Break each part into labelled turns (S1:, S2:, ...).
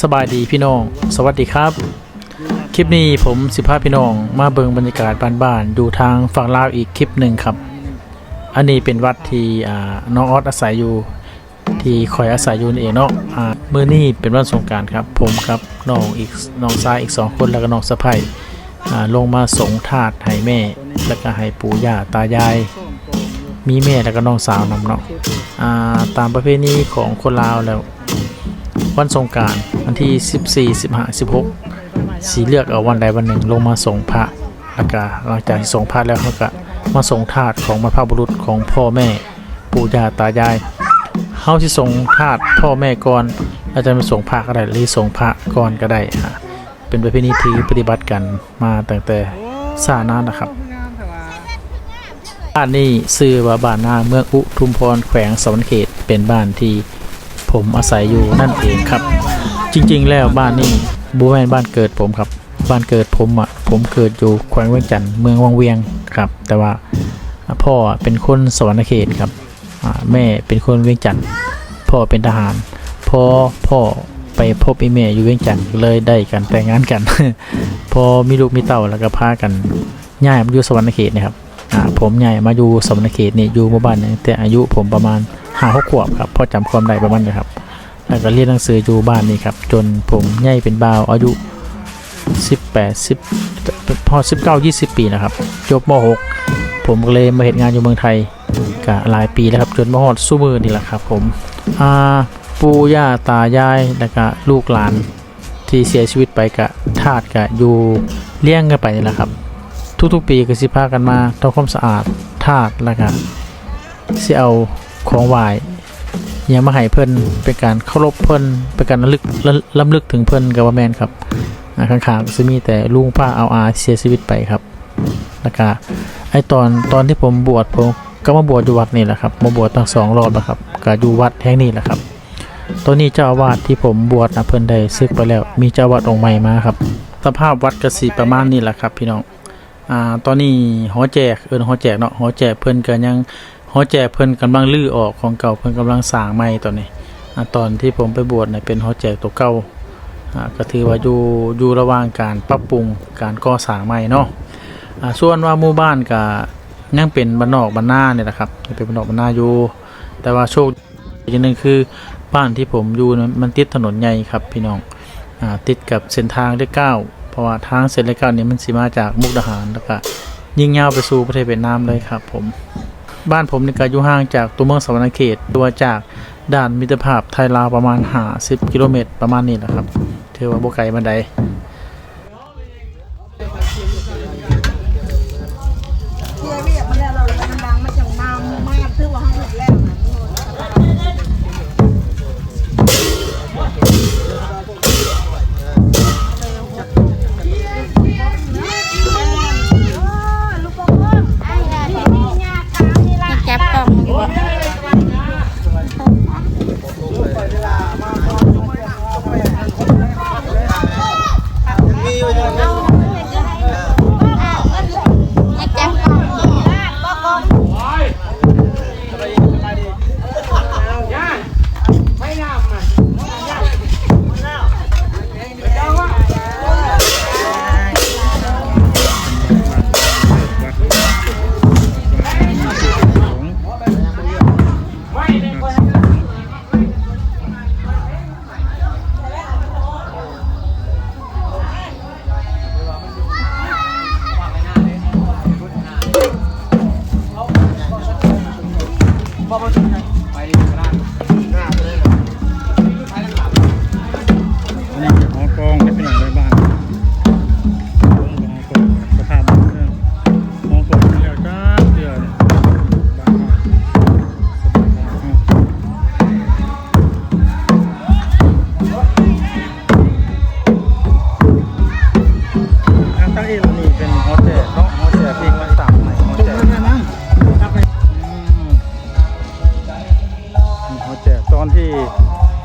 S1: สบายดีพี่น้อง สวัสดีครับ คลิปนี้ผมสิพาพพี่น้องมาเบิงบรรยากาศบ้านๆอยู่ทางฝั่งลาวอีกคลิปหนึ่งครับ อันนี้เป็นวัดที่น้องออสอาศัยอยู่ที่คอยอาศัยอยู่นี่เองเนาะอ่ามื้อนี้เป็นวันสงการครับ ผมครับน้องอีกน้องชายอีกสองคนแล้วก็น้องสะใภ้อ่าลงมาสงทาดให้แม่ แล้วก็ให้ปู่ย่าตายาย มีแม่แล้วก็น้องสาวนำเนาะตามประเพณีของคนลาวแล้ว วันสงการวันที่ 14 15 16สีเลือกเอาวันใดวันหนึ่งลงมาส่งพระแล้วก็หลังจากที่ส่งพระแล้วเขาก็มาส่งทาสของบรรพบุรุษของพ่อแม่ปู่ย่าตายายเฮาที่ส่งทาสพ่อแม่ก่อนอาจจะมาส่งพระก็ได้หรือส่งพระก่อนก็ได้ฮะเป็นประเพณีที่ปฏิบัติกันมาตั้งแต่สานานะครับบ้านนี้ซื้อว่าบ้านนาเมืองอุทุมพรแขวงสวรรเขตเป็นบ้านที่ ผมอาศัยอยู่นั่นเองครับ จริงๆ แล้วบ้านนี้บูแมนบ้านเกิดผมครับ บ้านเกิดผมอะผมเกิดอยู่แขวงเวียงจันทร์เมืองวังเวียงครับ แต่ว่าพ่อเป็นคนสวรรณเขตครับแม่เป็นคนเวียงจันทร์พ่อเป็นทหารพอพ่อไปพบอีแม่อยู่เวียงจันทร์เลยได้กันแต่งงานกัน พอมีลูกมีเต่าแล้วก็พากันย้ายมาอยู่สวรรณเขตนะครับผมใหญ่มาอยู่สมณเขตนี่อยู่หมู่บ้านนี่แต่อายุผมประมาณ ห้าหกขวบครับพอจำความได้ประมาณนี้ครับแล้วก็เรียนหนังสืออยู่บ้านนี่ครับ จนผมใหญ่เป็นบ่าวอายุ 18 10พอ19 20 ปีนะครับจบม .6 ผมก็เลยมาเห็นงานอยู่เมืองไทยก็หลายปีแล้วครับ จนมาฮอดสู้มือนี่แหละครับผมอ่าปู่ย่าตายายแล้วก็ลูกหลานที่เสียชีวิตไปกะทาดกะอยู่เลี้ยงกันไปนี่แหละครับ ทุกๆ ปีก็สิพากันมาทำความสะอาดธาตุแล้วก็สิเอา ของไหว้อยังมาให้เพิ่นเป็นการเคารพเพิ่นเป็นการลึกล้ำลึกถึงเพิ่นกับว่าแมนครับข้างๆจะมีแต่ลุงป้าเอาอาเสียชีวิตไปครับแล้วก็ไอตอนตอนที่ผมบวชผมก็มาบวชอยู่วัดนี่แหละครับมาบวชตั้งสองรอบแล้วครับก็อยู่วัดแห่งนี้แหละครับตอนนี้เจ้าอาวาสที่ผมบวชนะเพิ่นได้ซึกไปแล้ว มีเจ้าอาวาสองค์ใหม่มาครับ สภาพวัดกระสีประมาณนี้แหละครับ พี่น้องอ่าตอนนี้หอแจกเอินหอแจกเนาะหอแจกเพิ่นก็ยัง หอแจกเพิ่นกำลังลื้อออกของเก่าเพิ่นกำลังสร้างใหม่ตอนนี้ตอนที่ผมไปบวชเนี่ยเป็นหอแจกตัวเก่าอ่าก็ถือว่าอยู่อยู่ระหว่างการปรับปรุงการก่อสร้างใหม่เนาะอ่าส่วนว่าหมู่บ้านก็ยังเป็นบ้านนอกบ้านนาเนี่ยแหละครับเป็นบ้านนอกบ้านนาอยู่แต่ว่าโชคดีอย่างหนึ่งคือบ้านที่ผมอยู่มันติดถนนใหญ่ครับพี่น้องอติดกับเส้นทางเลขเก้าเพราะว่าทางเส้นเลขเก้านี้มันสิมาจากมุกดาหารแล้วก็ยิ่งยาวไปสู่ประเทศเวียดนามเลยครับผม บ้านผมนี่ก็อยู่ห่างจากตัวเมืองสวรรณเขตตัวจากด่านมิตรภาพไทยลาวประมาณ50กิโลเมตรประมาณนี้แหละครับถือว่าบ่ไกลบันได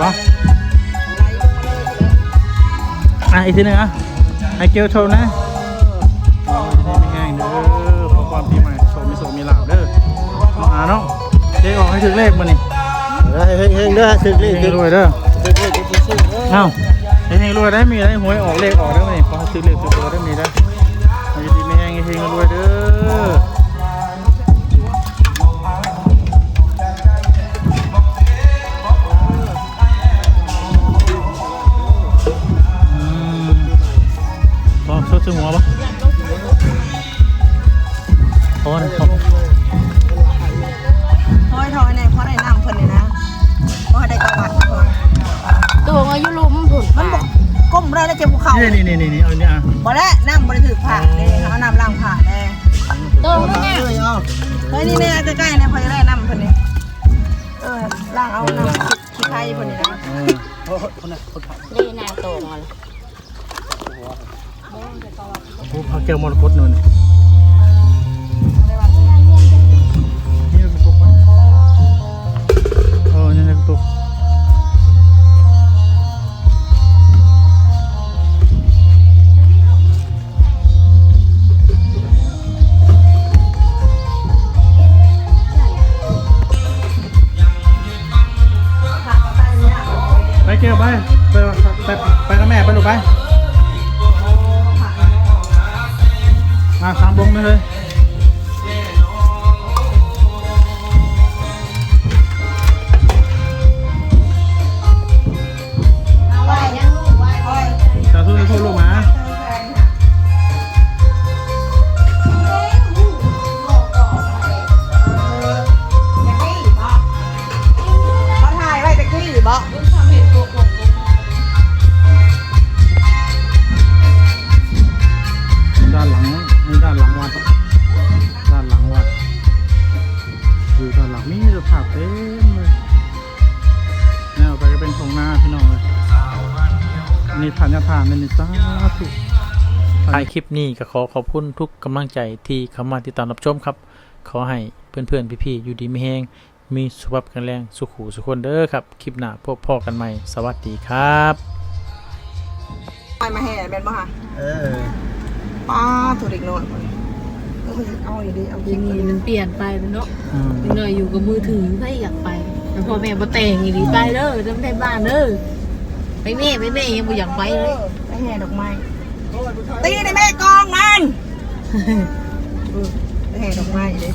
S2: อื
S1: มดีบ่อะอีกทีหนึง
S3: อะไอเกียวโชว์นะโอ้ยไม่ง่ายเด้อขอความปีใหม่โชว์มีโชว์มีลาบเด้อเอาอ่าเนาะเจ๊ออกให้ถึงเลขมานี่
S4: เฮงเฮงเด้อสึกนี่
S3: เฮ
S4: สึ
S3: ง
S4: ก
S3: รวยเด้อ
S4: สึกนี่จะซื้อเด้อ
S3: เอ้าเฮงรวยได้มีได้หวยออกเลขออกได้ไหมขอให้ซื้อเลขซื้อตัวได้มีได้มันจะดีไม่แห้งเฮงรวยเด้ออื ซื้อหัวปะพอนะพอ
S2: ถอยถอยเนี่ยเพราะได้น้ำเพิ่นเนี่ยนะเพราะได้กระวัดเพิ่น
S5: ตัวอายุลุมผุน
S2: มันบอกก้มได้แล้วเจ็บภูเขา
S3: นี่นี่นี่นี่นี่เอาเนี่ยอะ
S2: บ่แล้วน้ำบ่ได้ถือผ่าเด้เอาน้ำล้างผ่าเด้
S5: ตัวมันเนี่ย
S4: เอ้ยเอา
S2: เฮ้ยนี่แน่ใกล้ๆเนี่ยพอจะได้น้ำเพิ่นนี่เออล้างเอาน้ำขี้ไข่เพิ่นนี่นะ
S3: เออ
S4: โอ้ยคนน่ะคนถ่าย
S5: นี่นางโตมาเลย
S3: โอ้โหพ มาสามบงเลยาพเต็มเลยแนวไปก็เป็นทงหน้าพี่น้องเลยอันนี้ทานยาทานนี่สาธุท้ายคลิปนี้ก็ขอขอบคุณทุกกำลังใจที่เข้ามาติดตามรับชมครับ ขอให้เพื่อนๆพี่ๆอยู่ดีไม่แห้งมีสุขภาพแข็งแรงสุขหูสุขคนเด้อครับ คลิปหน้าพบพ่อกันใหม่ สวัสดีครับ
S2: ไปมาแห่เป็นบ่ฮะ
S4: เออ
S2: ป้าถูกเด็กน้อย เออเอาอยู่ดีเอา
S5: อ
S2: จริ
S5: ย่างงนี้มันเปลี่ยนไปเนาะ
S3: อืม
S5: หน่อยอยู่กับมือถือไม่อยากไปแต่พอแม่มาแต่งอย่างนี้ไปเด้อจำได้บ้านเด้อไปแม่ไปแม่ยังไม่อยากไปเลย
S2: ไปแห่ดอกไม้ตีในแม่กองมันเออไปแห่ดอกไม้เลย